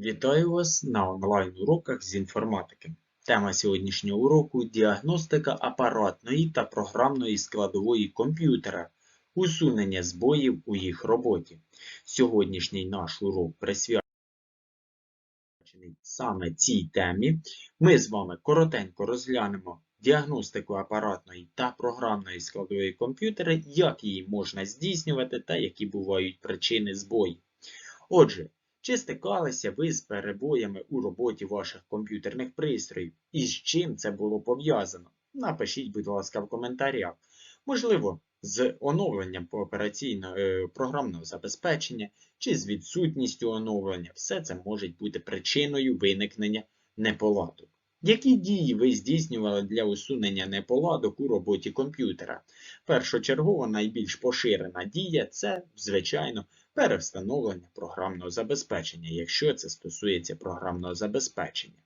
Вітаю вас на онлайн-уроках з інформатики. Тема сьогоднішнього уроку діагностика апаратної та програмної складової комп'ютера, усунення збоїв у їх роботі. Сьогоднішній наш урок присвячений саме цій темі. Ми з вами коротенько розглянемо діагностику апаратної та програмної складової комп'ютера, як її можна здійснювати та які бувають причини збоїв. Отже, чи стикалися ви з перебоями у роботі ваших комп'ютерних пристроїв і з чим це було пов'язано? Напишіть, будь ласка, в коментарях. Можливо, з оновленням по е, програмного забезпечення чи з відсутністю оновлення. Все це може бути причиною виникнення неполадок. Які дії ви здійснювали для усунення неполадок у роботі комп'ютера? Першочергово найбільш поширена дія це, звичайно, перевстановлення програмного забезпечення, якщо це стосується програмного забезпечення.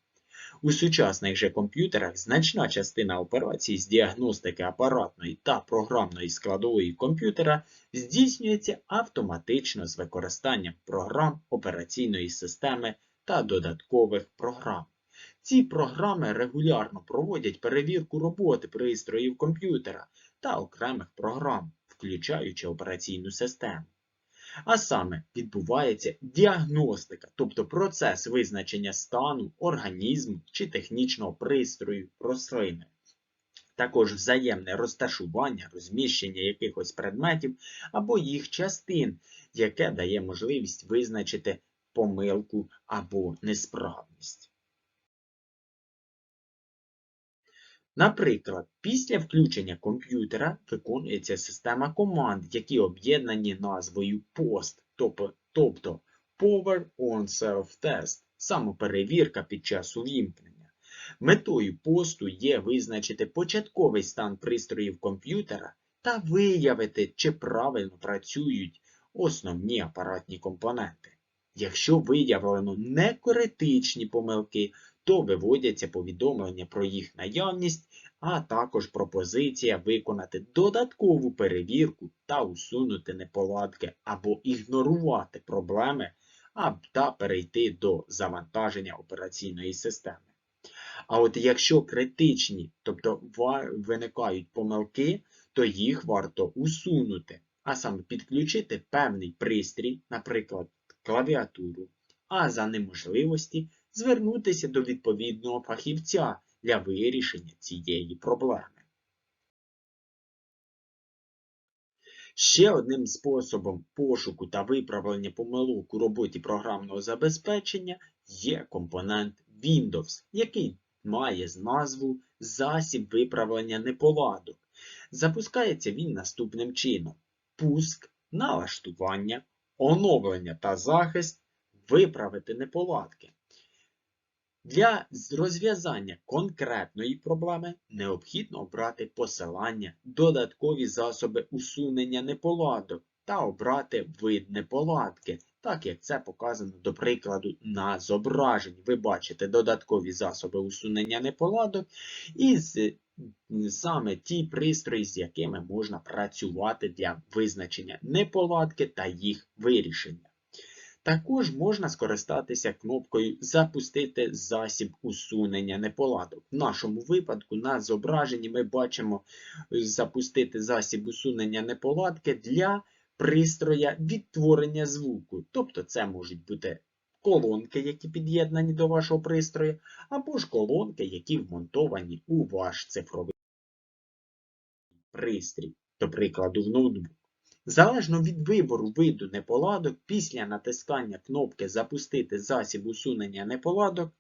У сучасних же комп'ютерах значна частина операцій з діагностики апаратної та програмної складової комп'ютера здійснюється автоматично з використанням програм операційної системи та додаткових програм. Ці програми регулярно проводять перевірку роботи пристроїв комп'ютера та окремих програм, включаючи операційну систему. А саме відбувається діагностика, тобто процес визначення стану, організму чи технічного пристрою рослини. Також взаємне розташування, розміщення якихось предметів або їх частин, яке дає можливість визначити помилку або несправність. Наприклад, після включення комп'ютера виконується система команд, які об'єднані назвою POST, тобто- Power on Self-Test, самоперевірка під час увімкнення. Метою посту є визначити початковий стан пристроїв комп'ютера та виявити, чи правильно працюють основні апаратні компоненти. Якщо виявлено некритичні помилки, то виводяться повідомлення про їх наявність, а також пропозиція виконати додаткову перевірку та усунути неполадки або ігнорувати проблеми та перейти до завантаження операційної системи. А от якщо критичні, тобто виникають помилки, то їх варто усунути, а саме підключити певний пристрій, наприклад, клавіатуру, а за неможливості звернутися до відповідного фахівця для вирішення цієї проблеми. Ще одним способом пошуку та виправлення помилок у роботі програмного забезпечення є компонент Windows, який має назву засіб виправлення неполадок. Запускається він наступним чином: пуск, налаштування, оновлення та захист, виправити неполадки. Для розв'язання конкретної проблеми необхідно обрати посилання, додаткові засоби усунення неполадок та обрати вид неполадки, так як це показано до прикладу на зображенні. Ви бачите додаткові засоби усунення неполадок і саме ті пристрої, з якими можна працювати для визначення неполадки та їх вирішення. Також можна скористатися кнопкою Запустити засіб усунення неполадок. В нашому випадку на зображенні ми бачимо е, запустити засіб усунення неполадки для пристроя відтворення звуку. Тобто це можуть бути колонки, які під'єднані до вашого пристрою, або ж колонки, які вмонтовані у ваш цифровий пристрій, до прикладу, в ноутбук. Залежно від вибору виду неполадок, після натискання кнопки Запустити засіб усунення неполадок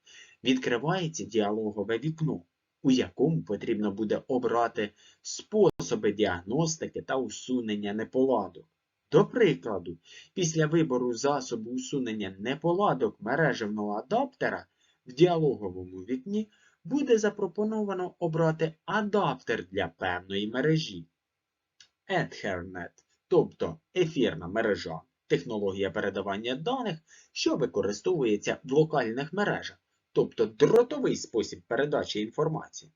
відкривається діалогове вікно, у якому потрібно буде обрати способи діагностики та усунення неполадок. До прикладу, після вибору засобу усунення неполадок мережевного адаптера в діалоговому вікні буде запропоновано обрати адаптер для певної мережі. Ethernet тобто ефірна мережа, технологія передавання даних, що використовується в локальних мережах, тобто дротовий спосіб передачі інформації.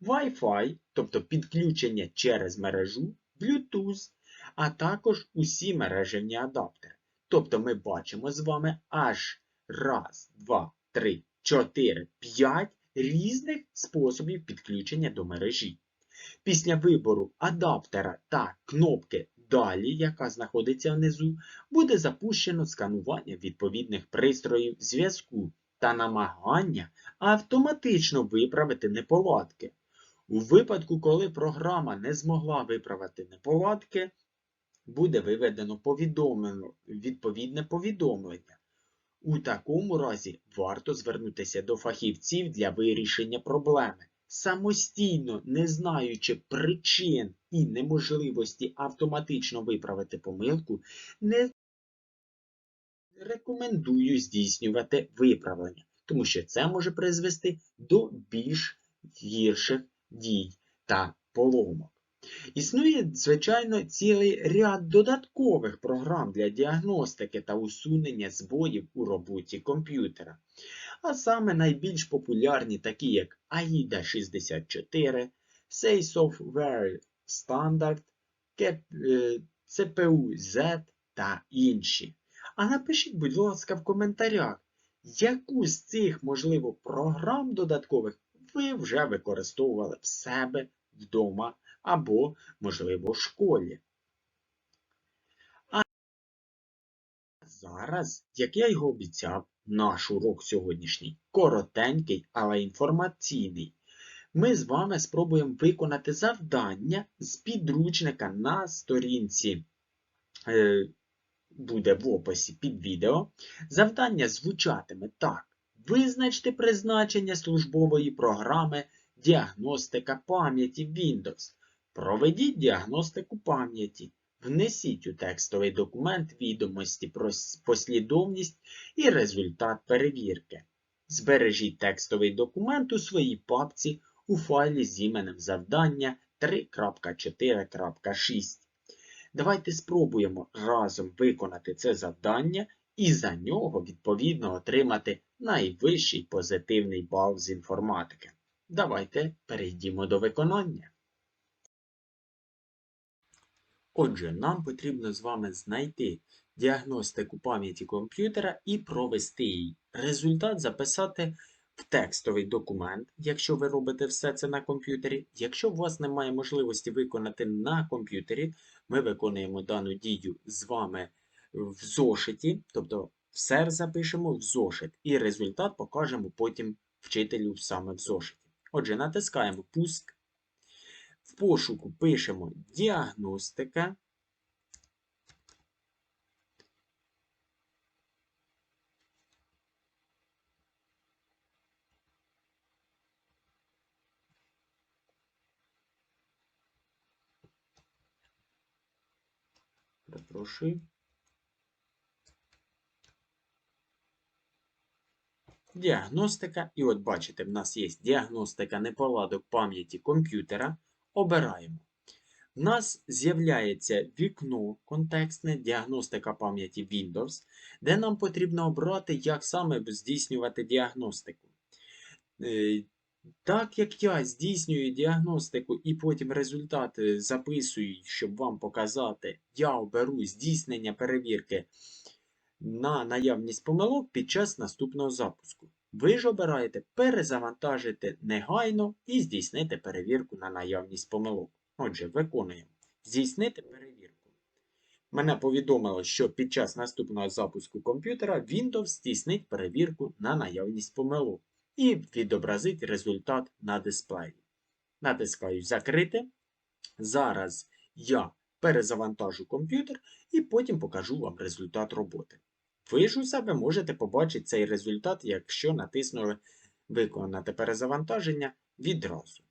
Wi-Fi, тобто підключення через мережу, Bluetooth, а також усі мережевні адаптери. Тобто ми бачимо з вами аж раз, два, три, чотири, п'ять різних способів підключення до мережі. Після вибору адаптера та кнопки Далі, яка знаходиться внизу, буде запущено сканування відповідних пристроїв зв'язку та намагання автоматично виправити неполадки. У випадку, коли програма не змогла виправити неполадки, буде виведено повідомлено, відповідне повідомлення. У такому разі варто звернутися до фахівців для вирішення проблеми. Самостійно, не знаючи причин і неможливості автоматично виправити помилку, не рекомендую здійснювати виправлення, тому що це може призвести до більш гірших дій та поломок. Існує, звичайно, цілий ряд додаткових програм для діагностики та усунення збоїв у роботі комп'ютера. А саме найбільш популярні, такі як AIDA 64, Say Software Standard, CPU Z та інші. А напишіть, будь ласка, в коментарях, яку з цих, можливо, програм додаткових ви вже використовували в себе вдома або, можливо, в школі. А зараз, як я й обіцяв, наш урок сьогоднішній коротенький, але інформаційний. Ми з вами спробуємо виконати завдання з підручника на сторінці. Е, буде в описі під відео. Завдання звучатиме так. Визначте призначення службової програми діагностика пам'яті Windows. Проведіть діагностику пам'яті. Внесіть у текстовий документ відомості про послідовність і результат перевірки. Збережіть текстовий документ у своїй папці у файлі з іменем завдання 3.4.6. Давайте спробуємо разом виконати це завдання і за нього, відповідно, отримати найвищий позитивний бал з інформатики. Давайте перейдімо до виконання. Отже, нам потрібно з вами знайти діагностику пам'яті комп'ютера і провести її. Результат записати в текстовий документ, якщо ви робите все це на комп'ютері. Якщо у вас немає можливості виконати на комп'ютері, ми виконуємо дану дію з вами в зошиті, тобто все запишемо в зошит, і результат покажемо потім вчителю саме в зошиті. Отже, натискаємо Пуск. В пошуку пишемо діагностика. Перепрошую. Діагностика. І от бачите, в нас є діагностика неполадок пам'яті комп'ютера. Обираємо. У нас з'являється вікно контекстне діагностика пам'яті Windows, де нам потрібно обрати, як саме здійснювати діагностику. Е, так як я здійснюю діагностику і потім результати записую, щоб вам показати, я оберу здійснення перевірки на наявність помилок під час наступного запуску. Ви ж обираєте перезавантажити негайно і здійснити перевірку на наявність помилок. Отже, виконуємо. Здійснити перевірку. Мене повідомило, що під час наступного запуску комп'ютера Windows здійснить перевірку на наявність помилок і відобразить результат на дисплеї. Натискаю Закрити. Зараз я перезавантажу комп'ютер і потім покажу вам результат роботи. Ви ж у себе можете побачити цей результат, якщо натиснули Виконати перезавантаження відразу.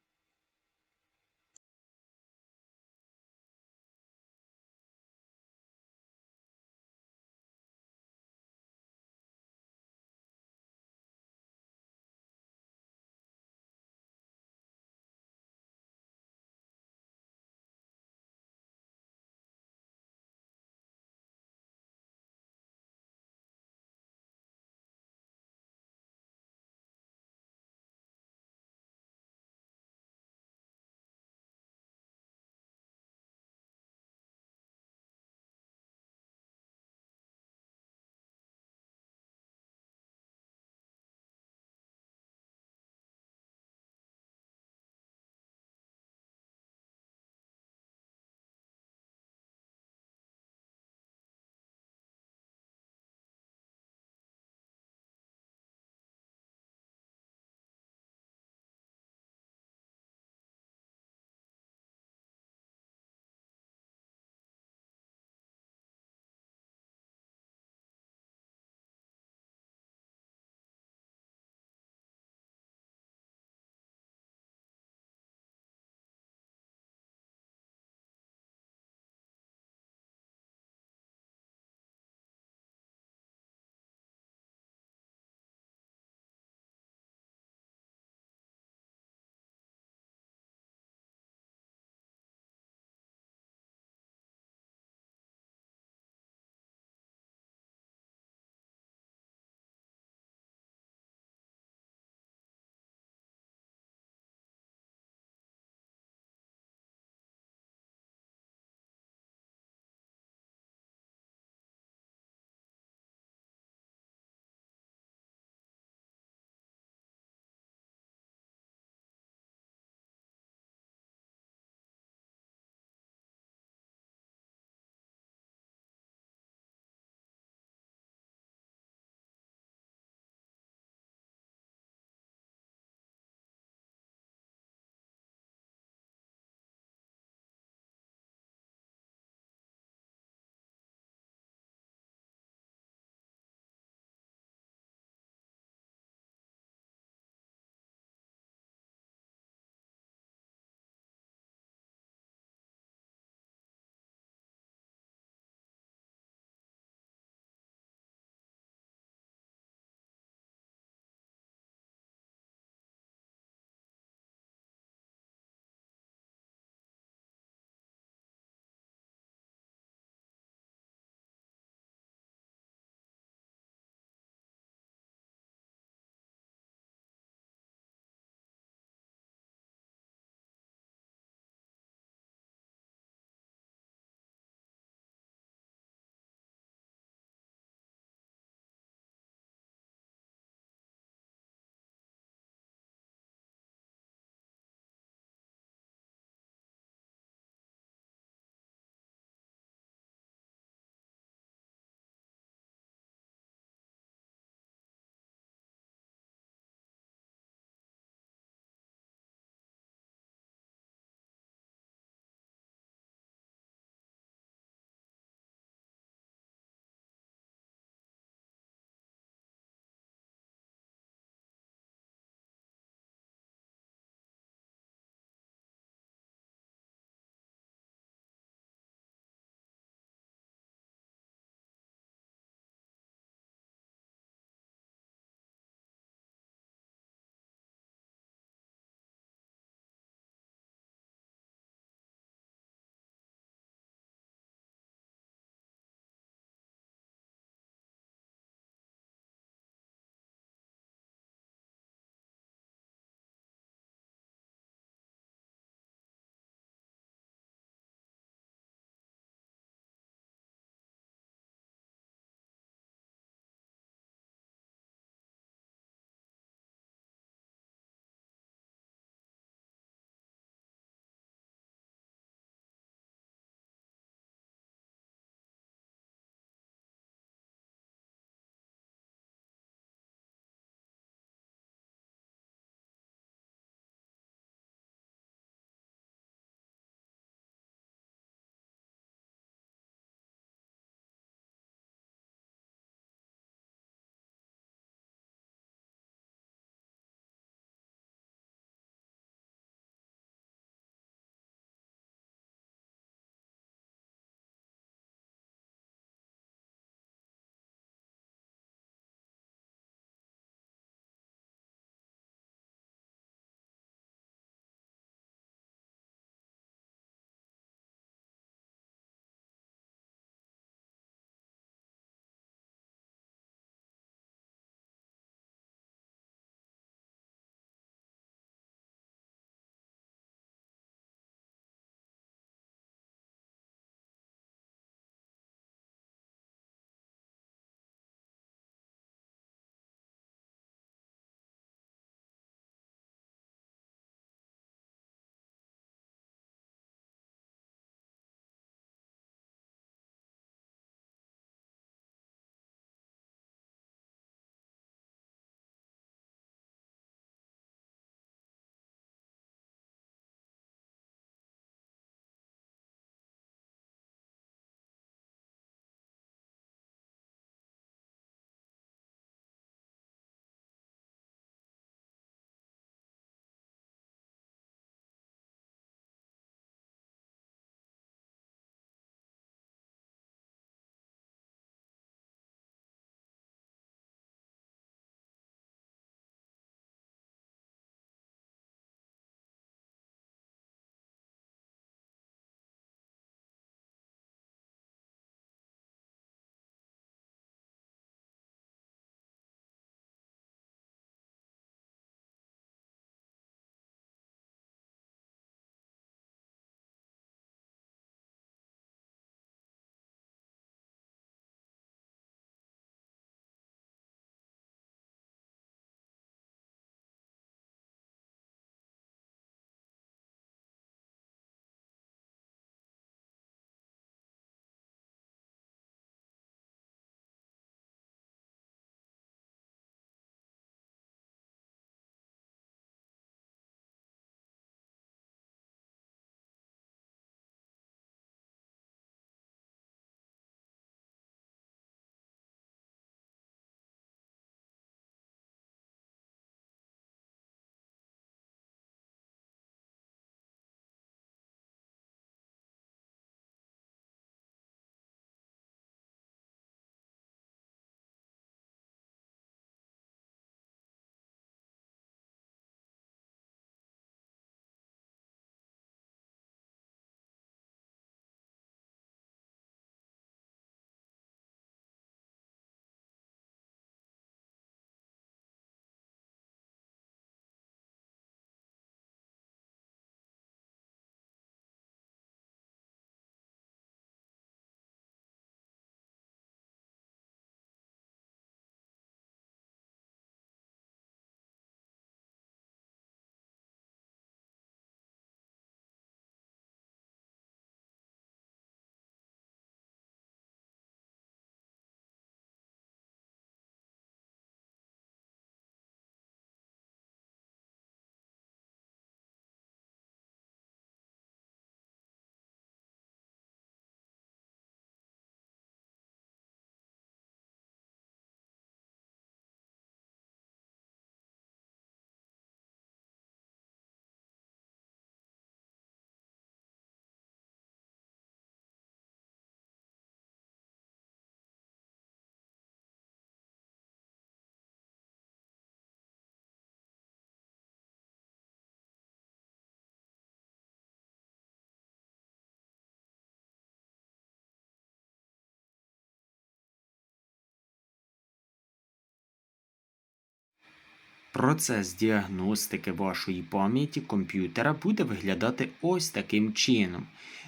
Процес діагностики вашої пам'яті комп'ютера буде виглядати ось таким чином.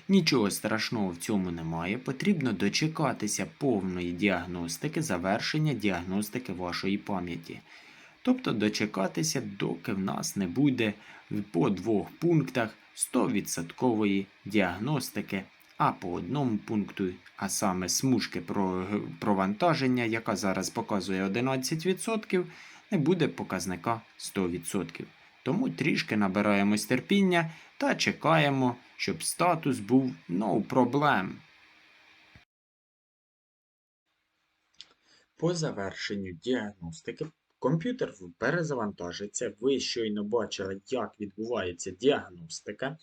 Нічого страшного в цьому немає, потрібно дочекатися повної діагностики, завершення діагностики вашої пам'яті. Тобто дочекатися, доки в нас не буде по двох пунктах 100% діагностики, а по одному пункту, а саме смужки про провантаження, яка зараз показує 11%, не буде показника 100%. Тому трішки набираємось терпіння та чекаємо, щоб статус був no problem. По завершенню діагностики комп'ютер перезавантажиться. Ви щойно бачили, як відбувається діагностика.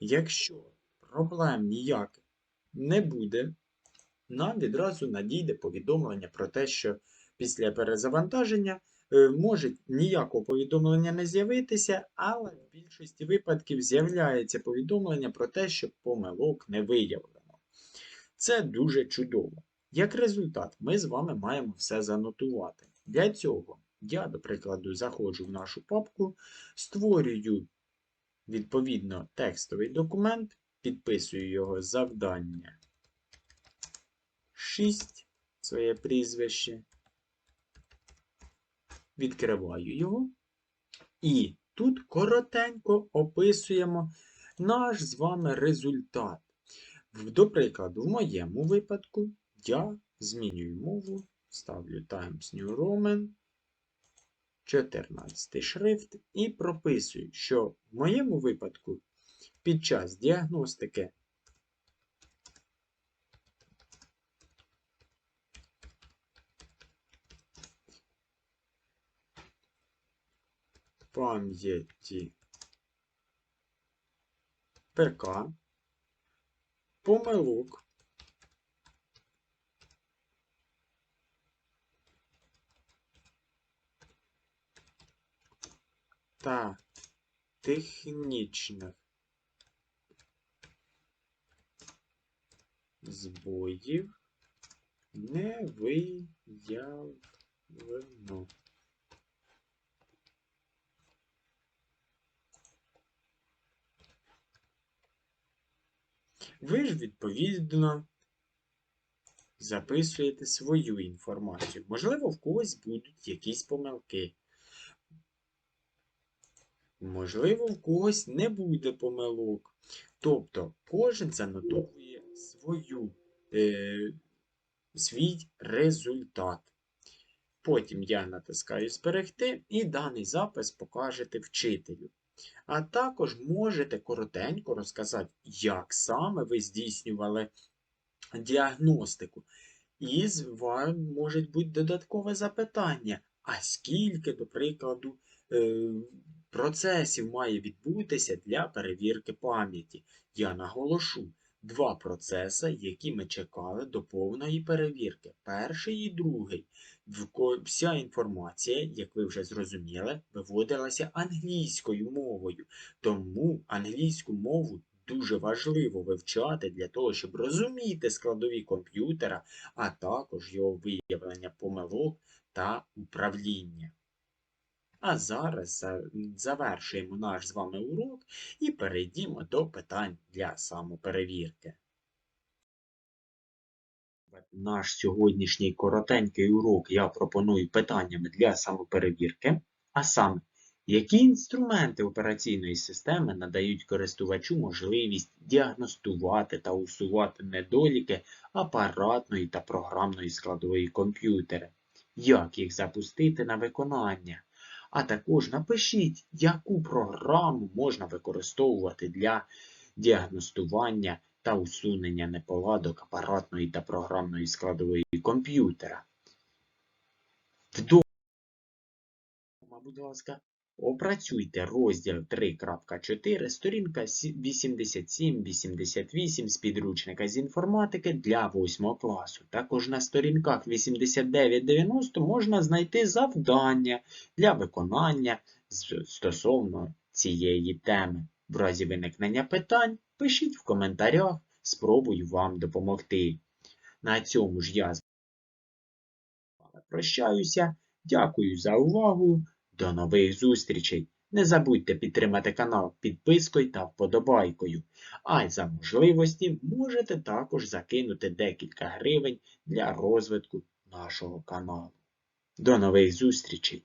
Якщо проблем ніяких не буде, нам відразу надійде повідомлення про те, що після перезавантаження може ніякого повідомлення не з'явитися, але в більшості випадків з'являється повідомлення про те, що помилок не виявлено. Це дуже чудово. Як результат, ми з вами маємо все занотувати. Для цього я, до прикладу, заходжу в нашу папку, створюю відповідно текстовий документ, підписую його завдання 6, своє прізвище, відкриваю його. І тут коротенько описуємо наш з вами результат. До прикладу, в моєму випадку я змінюю мову, ставлю Times New Roman, 14 шрифт і прописую, що в моєму випадку під час діагностики пам'яті. ПК помилок. Та технічних збоїв не виявлено. Ви ж, відповідно, записуєте свою інформацію. Можливо, в когось будуть якісь помилки. Можливо, в когось не буде помилок. Тобто, кожен занотовує свою, е, свій результат. Потім я натискаю Зберегти і даний запис покажете вчителю. А також можете коротенько розказати, як саме ви здійснювали діагностику. І з вами може бути додаткове запитання. А скільки, до прикладу, е, процесів має відбутися для перевірки пам'яті? Я наголошу. Два процеси, які ми чекали до повної перевірки. Перший і другий. Вся інформація, як ви вже зрозуміли, виводилася англійською мовою. Тому англійську мову дуже важливо вивчати для того, щоб розуміти складові комп'ютера, а також його виявлення помилок та управління. А зараз завершуємо наш з вами урок і перейдімо до питань для самоперевірки. Наш сьогоднішній коротенький урок я пропоную питаннями для самоперевірки, а саме, які інструменти операційної системи надають користувачу можливість діагностувати та усувати недоліки апаратної та програмної складової комп'ютера, як їх запустити на виконання? А також напишіть, яку програму можна використовувати для діагностування та усунення неполадок апаратної та програмної складової комп'ютера. Вдома, будь ласка, опрацюйте розділ 3.4, сторінка 87-88 з підручника з інформатики для 8 класу. Також на сторінках 89-90 можна знайти завдання для виконання стосовно цієї теми. В разі виникнення питань пишіть в коментарях, спробую вам допомогти. На цьому ж я прощаюся. Дякую за увагу. До нових зустрічей! Не забудьте підтримати канал підпискою та вподобайкою. А за можливості можете також закинути декілька гривень для розвитку нашого каналу. До нових зустрічей!